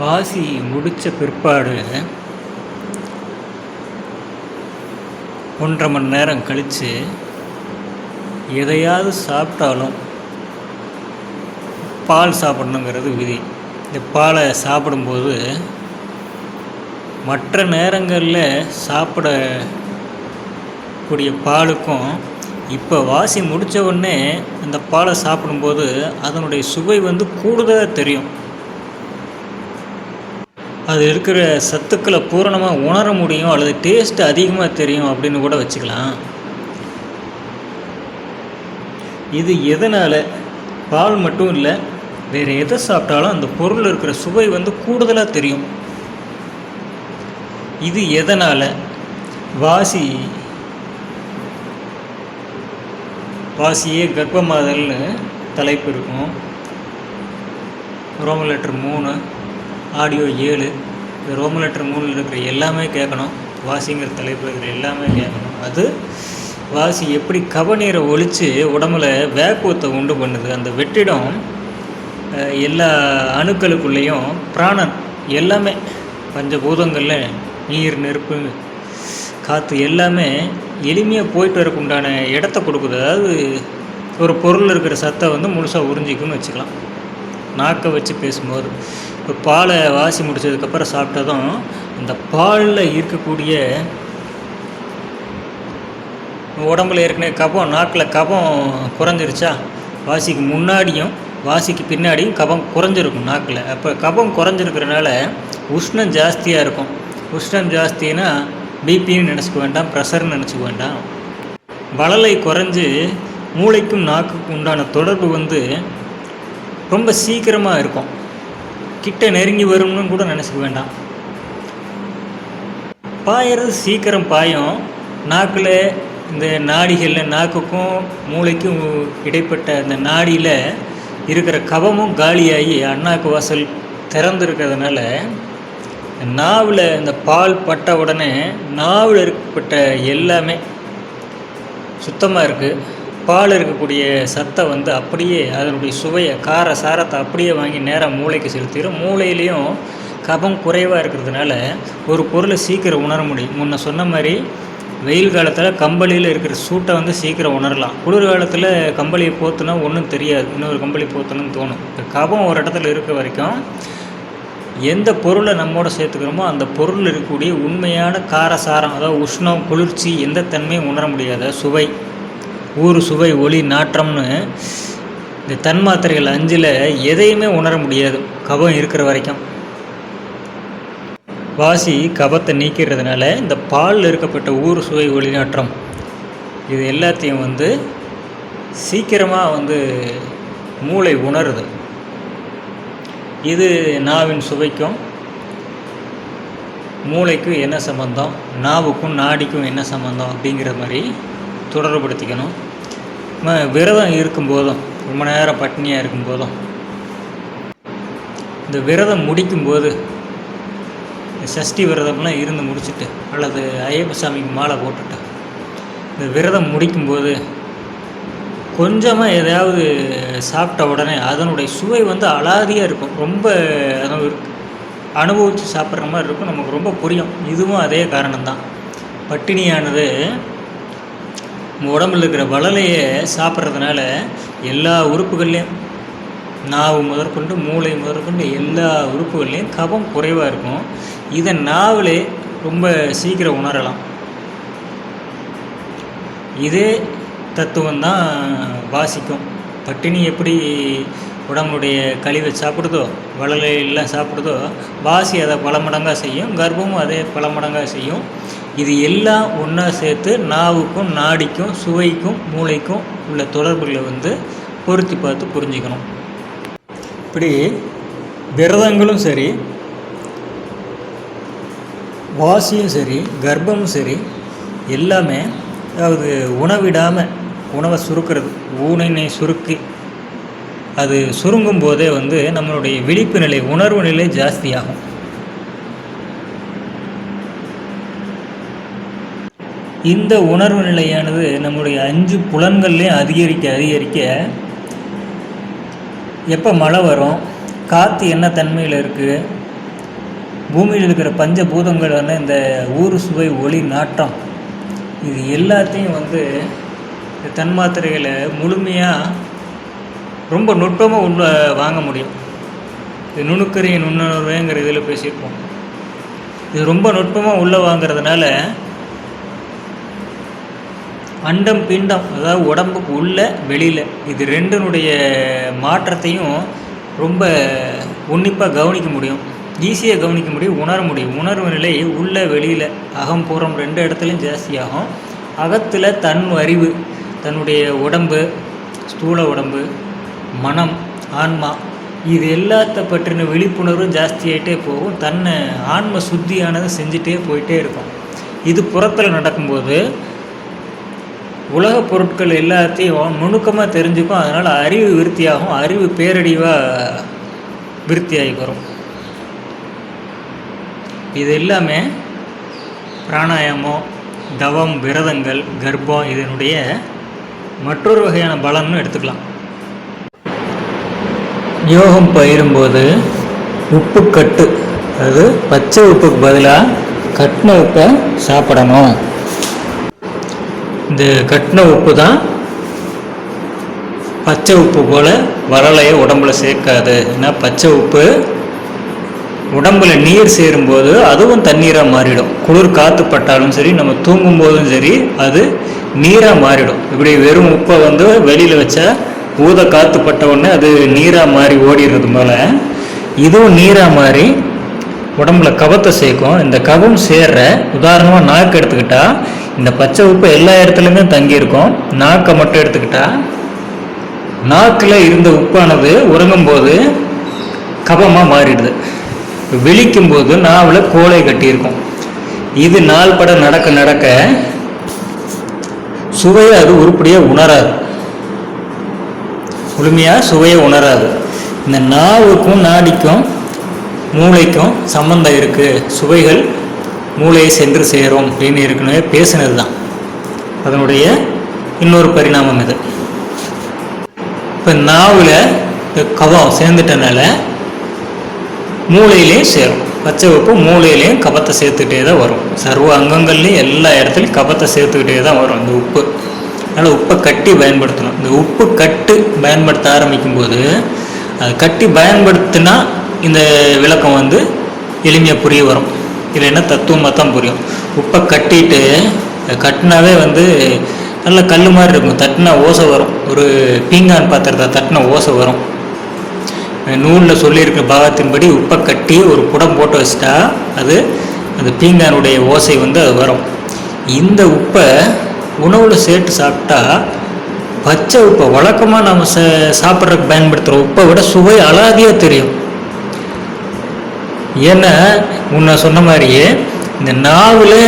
வாசி முடித்த பிற்பாடு ஒன்றரை மணி நேரம் கழித்து எதையாவது சாப்பிட்டாலும் பால் சாப்பிடணுங்கிறது விதி. இந்த பாலை சாப்பிடும்போது மற்ற நேரங்களில் சாப்பிடக்கூடிய பாலுக்கும் இப்போ வாசி முடித்த உடனே அந்த பாலை சாப்பிடும்போது அதனுடைய சுவை வந்து கூடுதலாக தெரியும். அது இருக்கிற சத்துக்களை பூரணமாக உணர முடியும் அல்லது டேஸ்ட் அதிகமாக தெரியும் அப்படின்னு கூட வச்சுக்கலாம். இது எதனால்? பால் மட்டும் இல்லை வேறு எதை சாப்பிட்டாலும் அந்த பொருள் இருக்கிற சுவை வந்து கூடுதலாக தெரியும். இது எதனால்? வாசி. வாசியே கர்ப்பமாதல்னு தலைப்பு இருக்கும். ரோம லெட்டர் மூணு ஆடியோ ஏழு. ரோம லெட்டர் மூணில் இருக்கிற எல்லாமே கேட்கணும். வாசிங்கிற தலைப்பில் இருக்கிற எல்லாமே கேட்கணும். அது வாசி எப்படி கவநீரை ஒழித்து உடம்புல வேக்குவத்தை உண்டு பண்ணுது. அந்த வெற்றிடம் எல்லா அணுக்களுக்குள்ளேயும் பிராணன் எல்லாமே பஞ்சபூதங்களில் நீர் நெருப்பு காற்று எல்லாமே எளிமையாக போயிட்டு வரக்கு உண்டான இடத்த கொடுக்குது. அதாவது ஒரு பொருள் இருக்கிற சத்தை வந்து முழுசாக உறிஞ்சிக்கும்னு வச்சுக்கலாம். நாக்கை வச்சு பேசும்போது. இப்போ பாலை வாசி முடிச்சதுக்கப்புறம் சாப்பிட்டதும் அந்த பாலில் இருக்கக்கூடிய உடம்புல ஏற்கனவே கபம் நாக்கில் கபம் குறைஞ்சிருச்சா? வாசிக்கு முன்னாடியும் வாசிக்கு பின்னாடியும் கபம் குறைஞ்சிருக்கும் நாக்கில். அப்போ கபம் குறைஞ்சிருக்கிறனால உஷ்ணம் ஜாஸ்தியாக இருக்கும். உஷ்ணம் ஜாஸ்தினா பிபின்னு நினச்சிக்க வேண்டாம் ப்ரெஷர்னு நினச்சிக்க வேண்டாம். வளலை குறைஞ்சு மூளைக்கும் நாக்குக்கும் உண்டான தொடர்பு வந்து ரொம்ப சீக்கிரமாக இருக்கும். கிட்ட நெருங்கி வரும்னு கூட நினச்சிக்க வேண்டாம். பாயறது சீக்கிரம் பாயும். நாக்கில் இந்த நாடிகளில் நாக்குக்கும் மூளைக்கும் இடைப்பட்ட அந்த நாடியில் இருக்கிற கபமும் காலியாகி அண்ணாக்கு வாசல் திறந்துருக்கிறதுனால நாவில் இந்த பால் பட்ட உடனே நாவில் இருக்கப்பட்ட எல்லாமே சுத்தமாக இருக்குது பால் இருக்கக்கூடிய சத்தை வந்து அப்படியே அதனுடைய சுவையை கார சாரத்தை அப்படியே வாங்கி நேராக மூளைக்கு செலுத்திடும் மூளையிலையும் கபம் குறைவாக இருக்கிறதுனால ஒரு பொருளை சீக்கிரம் உணர முடியும். முன்ன சொன்ன மாதிரி வெயில் காலத்தில் கம்பளியில் இருக்கிற சூட்டை வந்து சீக்கிரம் உணரலாம். குளிர் காலத்தில் கம்பளியை போத்துனா ஒன்றும் தெரியாது. இன்னொரு கம்பளி போத்தணும்னு தோணும். இப்போ கபம் ஒரு இடத்துல இருக்க வரைக்கும் எந்த பொருளை நம்மோட சேர்த்துக்கிறோமோ அந்த பொருள் இருக்கக்கூடிய உண்மையான காரசாரம் அதாவது உஷ்ணம் குளிர்ச்சி எந்த தன்மையும் உணர முடியாத சுவை. ஊர் சுவை ஒளி நாற்றம்னு இந்த தன்மாத்திரைகள் அஞ்சில் எதையுமே உணர முடியாது. கபம் இருக்கிற வரைக்கும். வாசி கபத்தை நீக்கிறதுனால இந்த பாலில் இருக்கப்பட்ட ஊர் சுவை ஒளி நாற்றம் இது எல்லாத்தையும் வந்து சீக்கிரமாக வந்து மூளை உணருது. இது நாவின் சுவைக்கும் மூளைக்கும் என்ன சம்மந்தம் நாவுக்கும் நாடிக்கும் என்ன சம்மந்தம் அப்படிங்கிற மாதிரி தொடர்புபடுத்திக்கணும். விரதம் இருக்கும்போதும் ரொம்ப நேரம் பட்னியாக இருக்கும்போதும் இந்த விரதம் முடிக்கும்போது இந்த சஷ்டி விரதம்லாம் இருந்து முடிச்சுட்டு அல்லது ஐயப்ப சாமிக்கு மாலை போட்டுட்டு இந்த விரதம் முடிக்கும்போது கொஞ்சமாக எதாவது சாப்பிட்ட உடனே அதனுடைய சுவை வந்து அலாதியாக இருக்கும். ரொம்ப அனுபவித்து சாப்பிட்ற மாதிரி இருக்கும். நமக்கு ரொம்ப புரியும். இதுவும் அதே காரணம்தான். பட்டினியானது நம்ம உடம்புல இருக்கிற வளலையை சாப்பிட்றதுனால எல்லா உறுப்புகள்லேயும் நாவு முதற்கொண்டு மூளை முதற்கொண்டு எல்லா உறுப்புகள்லேயும் கபம் குறைவாக இருக்கும். இதை நாவலே ரொம்ப சீக்கிரம் உணரலாம். இதே தத்துவம் தான் வாசிக்கும். பட்டினி எப்படி உடம்புடைய கழிவை சாப்பிடுதோ வளலையெல்லாம் சாப்பிடுதோ வாசி அதை பல மடங்காக செய்யும் கர்ப்பமும் அதே பல மடங்காக செய்யும். இது எல்லாம் ஒன்றா சேர்த்து நாவுக்கும் நாடிக்கும் சுவைக்கும் மூளைக்கும் உள்ள தொடர்புகளை வந்து பொருத்தி பார்த்து புரிஞ்சுக்கணும். இப்படி விரதங்களும் சரி வாசியும் சரி கர்ப்பமும் சரி எல்லாமே அதாவது உணவிடாமல் உணவை சுருக்கிறது. ஊனினை சுருக்கி அது சுருங்கும் போதே வந்து நம்மளுடைய விழிப்பு நிலை உணர்வு நிலை ஜாஸ்தியாகும். இந்த உணர்வு நிலையானது நம்முடைய அஞ்சு புலன்கள்லேயும் அதிகரிக்க அதிகரிக்க எப்போ மழை வரும் காற்று என்ன தன்மையில் இருக்குது பூமியில் இருக்கிற பஞ்சபூதங்களான இந்த ஊர் சுவை ஒளி நாட்டம் இது எல்லாத்தையும் வந்து இந்த தன்மாத்திரைகளை முழுமையாக ரொம்ப நுட்பமாக உள்ள வாங்க முடியும். இது நுணுக்கரிய நுண்ணுணர்வுங்கிற இதில் பேசியிருப்போம். இது ரொம்ப நுட்பமாக உள்ளே வாங்குறதுனால அண்டம் பிண்டம் அதாவது உடம்புக்கு உள்ள வெளியில். இது ரெண்டுனுடைய மாற்றத்தையும் ரொம்ப உன்னிப்பாக கவனிக்க முடியும். ஈஸியாக கவனிக்க முடியும் உணர முடியும். உணர்வு நிலை உள்ள வெளியில் அகம் புறம் ரெண்டு இடத்துலையும் ஜாஸ்தியாகும். அகத்தில் தன் அறிவு தன்னுடைய உடம்பு ஸ்தூல உடம்பு மனம் ஆன்மா இது எல்லாத்த பற்றின விழிப்புணர்வு ஜாஸ்தியாகிட்டே போகும். தன்னை ஆன்ம சுத்தியானதை செஞ்சுட்டே போயிட்டே இருக்கும். இது புறத்தில் நடக்கும்போது உலக பொருட்கள் எல்லாத்தையும் நுணுக்கமாக தெரிஞ்சுக்கும். அதனால் அறிவு விருத்தியாகும். அறிவு பேரடிவாக விருத்தியாகி வரும். இது எல்லாமே பிராணாயாமம் தவம் விரதங்கள் கர்ப்பம் இதனுடைய மற்றொரு வகையான பலன்னு எடுத்துக்கலாம். யோகம் பயிரும்போது உப்பு கட்டு அதாவது பச்சை உப்புக்கு பதிலாக கட்டின உப்பை சாப்பிடணும். இந்த கட்டின உப்பு தான் பச்சை உப்பு போல் வரலையை உடம்புல சேர்க்காது. ஏன்னா பச்சை உப்பு உடம்புல நீர் சேரும்போது அதுவும் தண்ணீராக மாறிடும். குளிர் காற்று பட்டாலும் சரி நம்ம தூங்கும் போதும் சரி அது நீராக மாறிடும். இப்படி வெறும் உப்பை வந்து வெளியில் வச்சா ஊத காற்று பட்ட உடனே அது நீராக மாறி ஓடிடுறது போல் இதுவும் நீராக மாறி உடம்புல கபத்தை சேர்க்கும். இந்த கபம் சேர்ற உதாரணமாக நாக்கு எடுத்துக்கிட்டால் இந்த பச்சை உப்பு எல்லா இடத்துலையுமே தங்கியிருக்கும். நாக்கை மட்டும் எடுத்துக்கிட்டா நாக்கில் இருந்த உப்பானது உறங்கும் போது கபமாக மாறிடுது. விழிக்கும் போது நாவில் கோலை கட்டியிருக்கும். இது நாள் பட நடக்க நடக்க சுவையை அது உருப்படியாக உணராது. முழுமையாக சுவையை உணராது. இந்த நாவுக்கும் நாடிக்கும் மூளைக்கும் சம்பந்தம் இருக்குது சுவைகள் மூளையை சென்று சேரும் அப்படின்னு ஏற்கனவே பேசினது தான் அதனுடைய இன்னொரு பரிணாமம் இது. இப்போ நாவில் கவம் சேர்ந்துட்டனால மூளையிலையும் சேரும். பச்சை உப்பு மூளையிலையும் கபத்தை சேர்த்துக்கிட்டே தான் வரும். சர்வ அங்கங்கள்லையும் எல்லா இடத்துலையும் கபத்தை சேர்த்துக்கிட்டே தான் வரும் இந்த உப்பு. அதனால் உப்பை கட்டி பயன்படுத்தணும். இந்த உப்பு கட்டு பயன்படுத்த ஆரம்பிக்கும் போது அது கட்டி பயன்படுத்தினா இந்த விளக்கம் வந்து எளிமையாக புரிய வரும். இல்லைன்னா தத்துவமாக தான் புரியும். உப்பை கட்டிட்டு கட்டினாவே வந்து நல்ல கல் மாதிரி இருக்கும். தட்டினா ஓசை வரும். ஒரு பீங்கான் பாத்திரத்தை தட்டின ஓசை வரும். நூலில் சொல்லியிருக்கிற பாகத்தின்படி உப்பை கட்டி ஒரு குடம் போட்டு வச்சிட்டா அது அந்த பீங்கானுடைய ஓசை வந்து அது வரும். இந்த உப்பை உணவில் சேர்த்து சாப்பிட்டா பச்சை உப்பை வழக்கமாக நம்ம ச சாப்பிட்றதுக்கு பயன்படுத்துகிற உப்பை விட சுவை அலாதியாக தெரியும். ஏன்னா முன்ன சொன்ன மாதிரியே இந்த நாவில்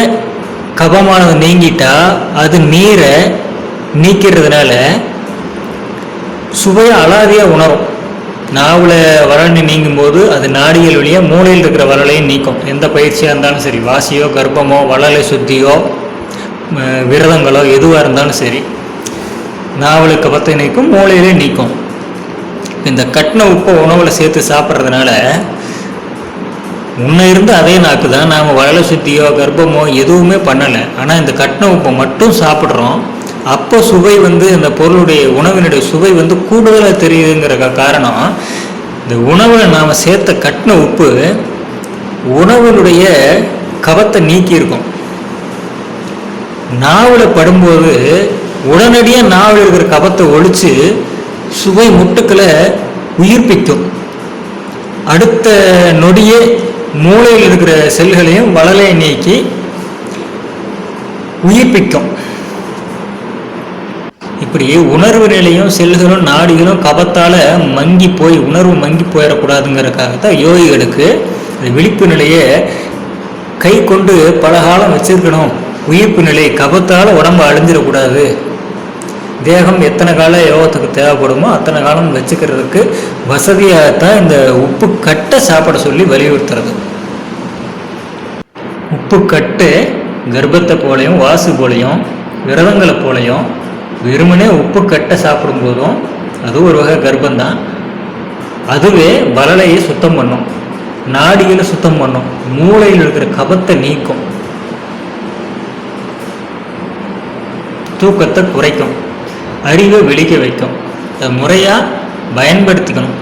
கபமானது நீங்கிட்டா அது நீரை நீக்கிறதுனால சுவையை அலாதியாக உணரும். நாவில் வறண்டு நீங்கும் போது அது நாடிகள் வழியாக மூளையில் இருக்கிற வரலையும் நீக்கும். எந்த பயிற்சியாக இருந்தாலும் சரி வாசியோ கர்ப்பமோ வளலை சுத்தியோ விரதங்களோ எதுவாக இருந்தாலும் சரி நாவலுக்கு கபத்தை நீக்கும் மூளையிலே நீக்கும். இந்த கட்டின உப்பை உணவில் சேர்த்து சாப்பிட்றதுனால முன்ன இருந்து அதே நாக்கு தான் நாம் வயலை சுத்தியோ கர்ப்பமோ எதுவுமே பண்ணலை. ஆனால் இந்த கட்டின உப்பை மட்டும் சாப்பிட்றோம். அப்போ சுவை வந்து இந்த பொருளுடைய உணவினுடைய சுவை வந்து கூடுதலாக தெரியுதுங்கிற காரணம் இந்த உணவில் நாம் சேர்த்த கட்டின உப்பு உணவினுடைய கவத்தை நீக்கியிருக்கும் நாவில் படும்போது உடனடியாக நாவில் இருக்கிற கபத்தை ஒழித்து சுவை முட்டுக்களை உயிர்ப்பிக்கும். அடுத்த நொடியே மூளையில் இருக்கிற செல்களையும் வளலையை நீக்கி உயிர்ப்பிக்கும். இப்படி உணர்வு நிலையும் செல்களும் நாடிகளும் கபத்தால் மங்கி போய் உணர்வு மங்கி போயிடக்கூடாதுங்கிறக்காக தான் யோகிகளுக்கு அந்த விழிப்பு நிலையை கை கொண்டு பல காலம் வச்சிருக்கணும். உயிர்ப்பு நிலை கபத்தால் உடம்பு அழிஞ்சிடக்கூடாது. தேகம் எத்தனை காலம் யோகத்துக்கு தேவைப்படுமோ அத்தனை காலம் வச்சுக்கிறதுக்கு வசதியாகத்தான் இந்த உப்பு கட்டை சாப்பிட சொல்லி வலியுறுத்துறது. உப்பு கட்டு கர்ப்பத்தை போலையும் வாசு போலையும் விரதங்களை போலையும் வெறுமனே உப்பு உப்புக்கட்டை சாப்பிடும்போதும் அது ஒரு வகை கர்ப்பந்தான் அதுவே வலலையை சுத்தம் பண்ணும். நாடிகளை சுத்தம் பண்ணும். மூளையில் இருக்கிற கபத்தை நீக்கும். தூக்கத்தை குறைக்கும். அறிவை வெளிக்க வைக்கும். அதை முறையாக பயன்படுத்திக்கணும்.